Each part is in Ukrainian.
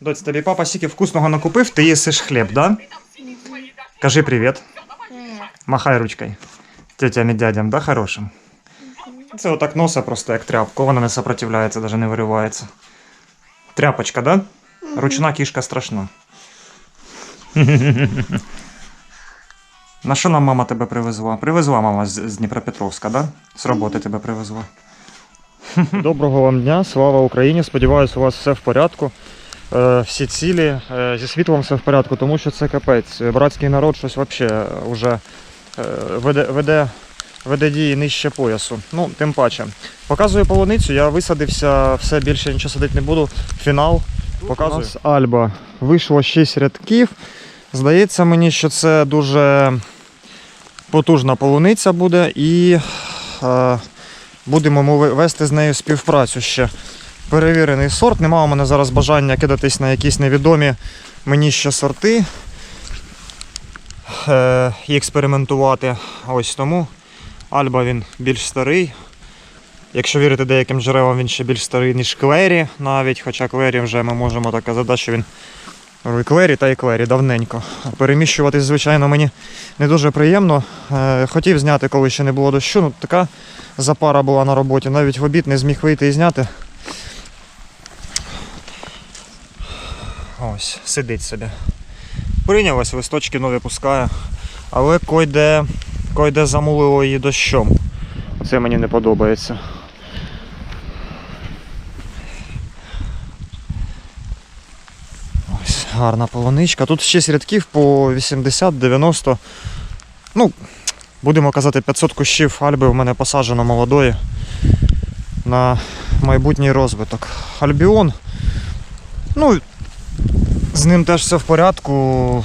Доць, тобі папа стільки вкусного накупив, ти їсиш хліб, да? Кажи привіт. Махай ручкою. Тетям і дядям, да, хорошим? Це отак носа просто як тряпку, вона не сопротивляється, навіть не виривається. Тряпочка, да? Ручна кішка страшна. На що нам мама тебе привезла? Привезла мама з Дніпропетровська, да? З роботи тебе привезла. Доброго вам дня, слава Україні. Сподіваюсь, у вас все в порядку. Е, всі цілі, е, зі світлом все в порядку, тому що це капець. Братський народ щось взагалі вже е, веде, веде, веде дії нижче поясу. Ну, тим паче. Показую полуницю, я висадився, все більше нічого садити не буду. Фінал. Показую. У нас Альба. Вийшло 6 рядків. Здається мені, що це дуже потужна полуниця буде і е, будемо ми вести з нею співпрацю ще. Перевірений сорт. Нема у мене зараз бажання кидатись на якісь невідомі мені ще сорти е, і експериментувати. Ось тому Альба він більш старий. Якщо вірити деяким джерелам, він ще більш старий, ніж Клері навіть, хоча Клері вже ми можемо так казати, що він Клері та і Клері давненько. Переміщуватись, звичайно, мені не дуже приємно. Е, Хотів зняти, коли ще не було дощу. Ну, така запара була на роботі. Навіть в обід не зміг вийти і зняти. Ось, сидить собі. Прийнялась, листочки нові пускає. Але койде, койде замулило її дощом. Це мені не подобається. Ось гарна полуничка. Тут 6 рядків по 80-90. Ну, будемо казати, 500 кущів альби в мене посаджено молодої на майбутній розвиток. Альбіон. Ну, з ним теж все в порядку.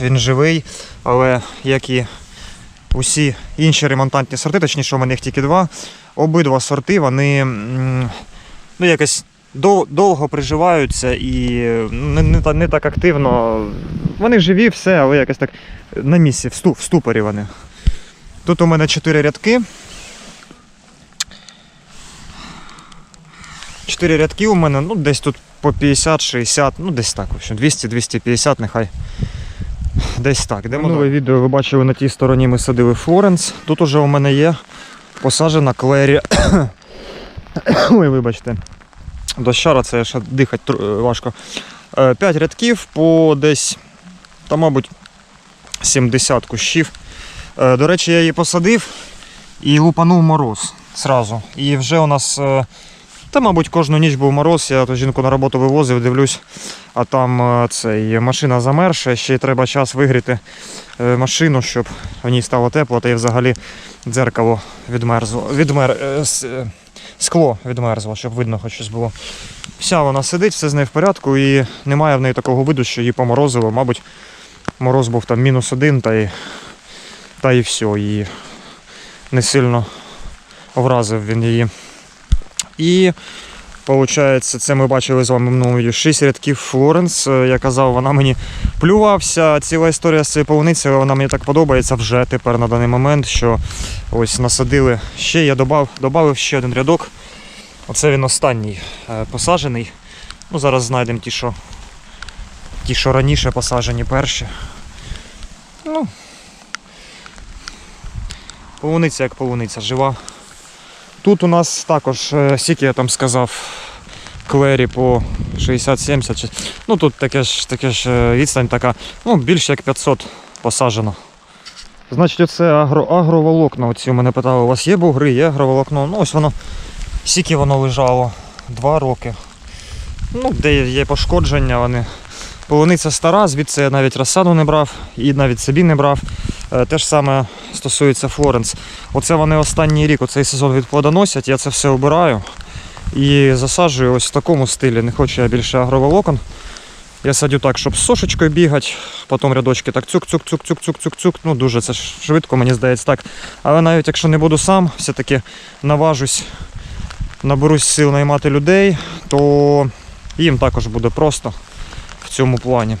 Він живий, але як і усі інші ремонтантні сорти, точніше, у мене їх тільки два. Обидва сорти, вони ну, якось дов- довго приживаються і не, не, не так активно. Вони живі, все, але якось так на місці, в ступорі вони. Тут у мене чотири рядки. Чотири рядки у мене, ну десь тут по 50-60, ну десь так, в общем, 200-250 нехай. Десь так. Де Минуле відео ви бачили на тій стороні ми садили Флоренс. Тут уже у мене є посаджена Клері. Ой, вибачте. Дощара це ще дихати е, важко. 5 рядків по десь, та, мабуть, 70 кущів. Е, До речі, я її посадив і лупанув мороз зразу. І вже у нас, е, та, мабуть, кожну ніч був мороз, я ту жінку на роботу вивозив, дивлюсь, а там е, цей, машина замерша, ще й треба час вигріти е, машину, щоб в ній стало тепло, та й взагалі дзеркало відмерзло. Відмер, е, скло відмерзло, щоб видно хоч щось було. Вся вона сидить, все з нею в порядку, і немає в неї такого виду, що її поморозило. Мабуть, мороз був там мінус один, та й, та й все. І не сильно вразив він її. І Получається, це ми бачили з вами в минулому 6 рядків Флоренс. Е, Я казав, вона мені плювався. Ціла історія з цією полуницею, вона мені так подобається вже тепер на даний момент, що ось насадили ще. Я додав, додав ще один рядок. Оце він останній е, посаджений. Ну, зараз знайдемо ті, що, ті, що раніше посаджені перші. Ну, полуниця як полуниця, жива. Тут у нас також, е, скільки я там сказав, клері по 60-70. Ну тут таке ж, таке ж е, відстань така, ну більше як 500 посаджено. Значить, оце агро, агроволокна. Оці у мене питали, у вас є бугри, є агроволокно. Ну ось воно, скільки воно лежало? Два роки. Ну, де є пошкодження, вони. Полуниця стара, звідси я навіть розсаду не брав і навіть собі не брав. Е, Те ж саме стосується Флоренс. Оце вони останній рік, оцей сезон відплодоносять, я це все обираю і засаджую ось в такому стилі. Не хочу я більше агроволокон. Я садю так, щоб з сошечкою бігати, потім рядочки так цюк-цюк-цюк-цюк-цюк-цюк. Ну дуже це швидко, мені здається так. Але навіть якщо не буду сам, все-таки наважусь, наберусь сил наймати людей, то їм також буде просто в цьому плані.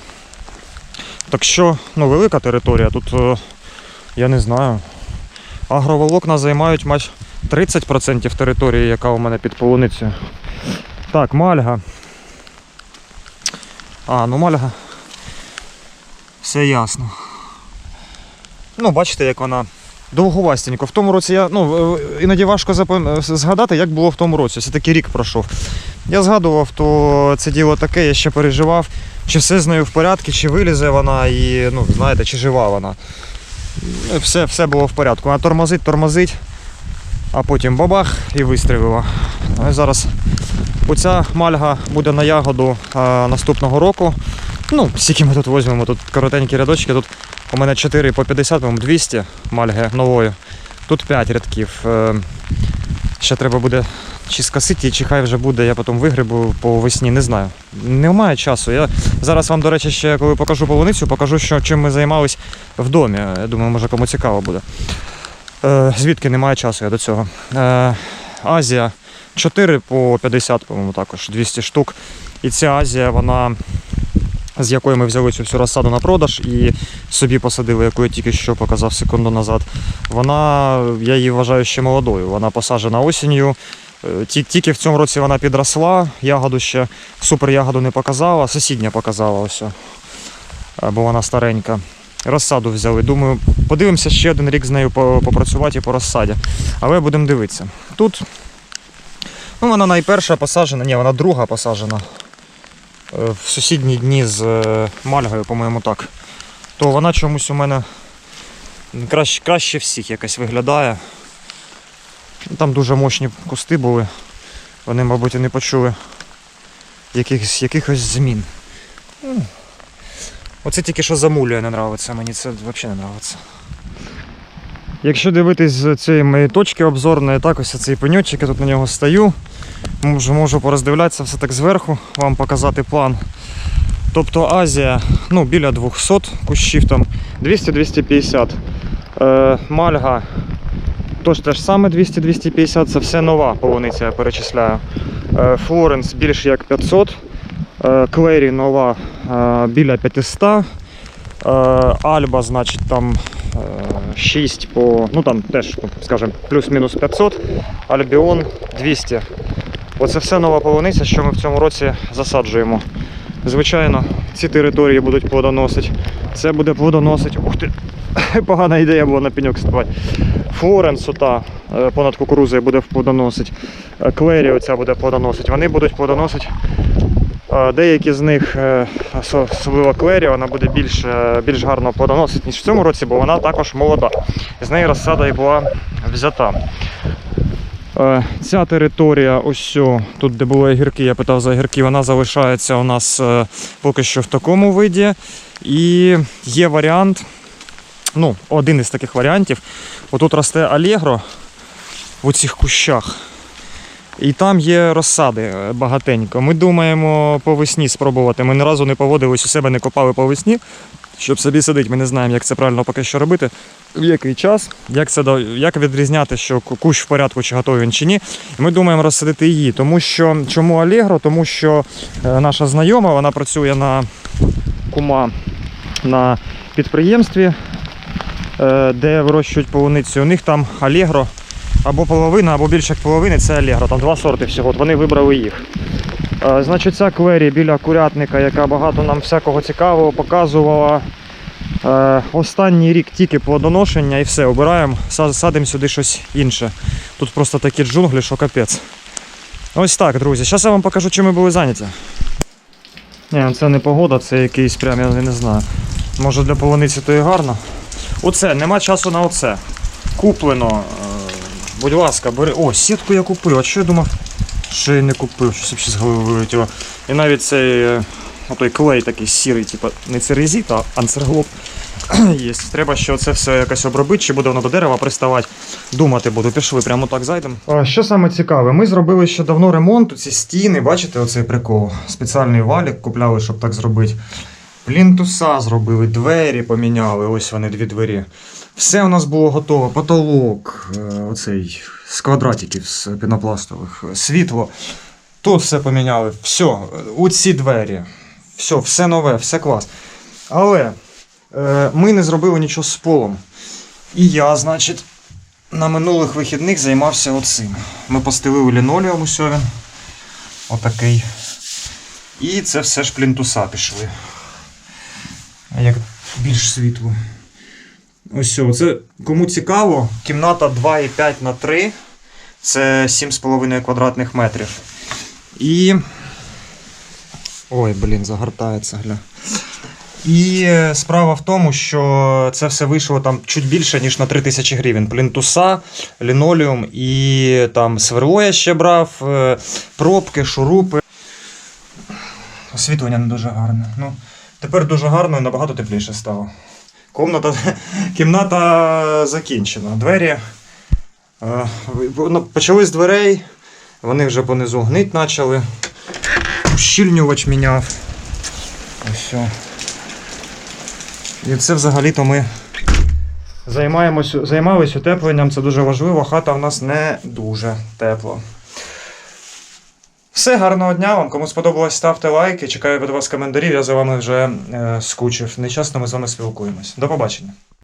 Так що, ну, велика територія, тут е, я не знаю. Агроволокна займають майже 30% території, яка у мене під полуницею. Так, мальга. А, ну мальга. Все ясно. Ну, бачите, як вона довговастенько. В тому році я. Ну, іноді важко запам- згадати, як було в тому році. Все таки рік пройшов. Я згадував, то це діло таке, я ще переживав, чи все з нею в порядку, чи вилізе вона і, ну, знаєте, чи жива вона. Все, все було в порядку. Вона тормозить, тормозить, а потім бабах і вистрілила. Ну, зараз оця мальга буде на ягоду а, наступного року. Ну, скільки ми тут візьмемо, тут коротенькі рядочки, тут у мене 4 по 50, по 200 мальги нової. Тут 5 рядків. Е, Ще треба буде чи скосити, чи хай вже буде, я потім вигребу по весні, не знаю. Немає часу. Я зараз вам, до речі, ще коли покажу полуницю, покажу, що, чим ми займались в домі. Я думаю, може кому цікаво буде. Е, звідки немає часу я до цього. Е, Азія 4 по 50, по-моєму, також 200 штук. І ця Азія, вона з якої ми взяли цю всю розсаду на продаж і собі посадили, яку я тільки що показав секунду назад. Вона, я її вважаю ще молодою. Вона посаджена осінню. Е, ті- Тільки в цьому році вона підросла, ягоду ще супер ягоду не показала, сусідня показала ось. Е, Бо вона старенька. Розсаду взяли. Думаю, подивимося ще один рік з нею по- попрацювати по розсаді. Але будемо дивитися. Тут ну, вона найперша посаджена, ні, вона друга посаджена е, в сусідні дні з мальгою, по-моєму, так. То вона чомусь у мене краще, краще всіх якось виглядає. Там дуже мощні кусти були. Вони, мабуть, і не почули якихось, якихось змін. Оце тільки що замулює не нравиться, мені це взагалі не нравиться. Якщо дивитись з цієї моєї точки обзорної, так ось цей пеньочок, я тут на нього стою. Можу, можу пороздивлятися все так зверху, вам показати план. Тобто Азія ну, біля 200 кущів, там 200-250. Е, Мальга Тож те ж саме 200-250, це все нова полуниця, я перечисляю. Е, Флоренс більше як 500, е, Клері нова е, біля 500, е, Альба, значить, там е, 6 по, ну там теж, скажімо, плюс-мінус 500, Альбіон 200. Оце все нова полуниця, що ми в цьому році засаджуємо. Звичайно, ці території будуть плодоносити. Це буде плодоносити. Ух ти! Погана ідея була на пеньок ставати. Флоренс ота е, понад кукурузою буде плодоносити. Е, Клері оця буде плодоносити. Вони будуть плодоносити. Е, Деякі з них, осо- особливо Клері, вона буде більш, більш гарно плодоносити, ніж в цьому році, бо вона також молода. З неї розсада і була взята. Е, Ця територія, ось тут де були огірки, я питав за огірки, вона залишається у нас е, поки що в такому виді. І є варіант, ну, один із таких варіантів. Отут росте Алегро в цих кущах. І там є розсади е, багатенько. Ми думаємо по весні спробувати. Ми ні разу не поводились у себе, не копали по весні, щоб собі сидити. Ми не знаємо, як це правильно поки що робити. В який час, як це як відрізняти, що кущ в порядку, чи готовий він чи ні. І ми думаємо розсадити її. Тому що чому Алегро? Тому що е, наша знайома вона працює на кума на підприємстві, е, де вирощують полуницю. У них там Алегро або половина, або більше як половини це Алегро. Там два сорти всього. От вони вибрали їх. Е, Значить, ця квері біля курятника, яка багато нам всякого цікавого показувала. Е, Останній рік тільки плодоношення і все, обираємо, са- садимо сюди щось інше. Тут просто такі джунглі, що капець. Ось так, друзі. Зараз я вам покажу, чим ми були зайняті. Ні, ну це не погода, це якийсь прям, я не знаю. Може для полуниці то і гарно. Оце, нема часу на оце. Куплено. Е, Будь ласка, бери. О, сітку я купив. А що я думав, що я не купив, щось взагалі з голови вилетіло. І навіть цей е, отой клей такий сірий, типу, не церезіт, а анцерглоб. Є. Треба ще це все якось обробити, чи буде воно до дерева приставати. Думати буду, пішли, прямо так зайдемо. Що саме цікаве, ми зробили ще давно ремонт, ці стіни, бачите, оцей прикол. Спеціальний валік купляли, щоб так зробити. Плінтуса зробили, двері поміняли, ось вони дві двері. Все у нас було готово. Потолок, е, оцей з квадратиків з пінопластових, світло. Тут все поміняли. Все, у ці двері. Все, все нове, все клас. Але е, ми не зробили нічого з полом. І я, значить, на минулих вихідних займався оцим. Ми постелили лінолеум усьо. Отакий. І це все ж плінтуса пішли. Як більш світло. Ось. Це кому цікаво, кімната 2,5 на 3. Це 7,5 квадратних метрів. І. Ой, блін, загортається, гля. І е, справа в тому, що це все вийшло там чуть більше, ніж на 3 тисячі гривень. Плінтуса, лінолеум і там сверло я ще брав, е, пробки, шурупи. Освітлення не дуже гарне. Ну, тепер дуже гарно і набагато тепліше стало. Комната, кімната закінчена. Двері. е, Почали з дверей, вони вже понизу гнить почали. Ущільнювач міняв. Ось. І це взагалі-то ми займаємось, займалися утепленням, це дуже важливо. Хата в нас не дуже тепла. Все, гарного дня вам. Кому сподобалось, ставте лайки. Чекаю від вас коментарів. Я за вами вже е, скучив. Нечасно ми з вами спілкуємось. До побачення.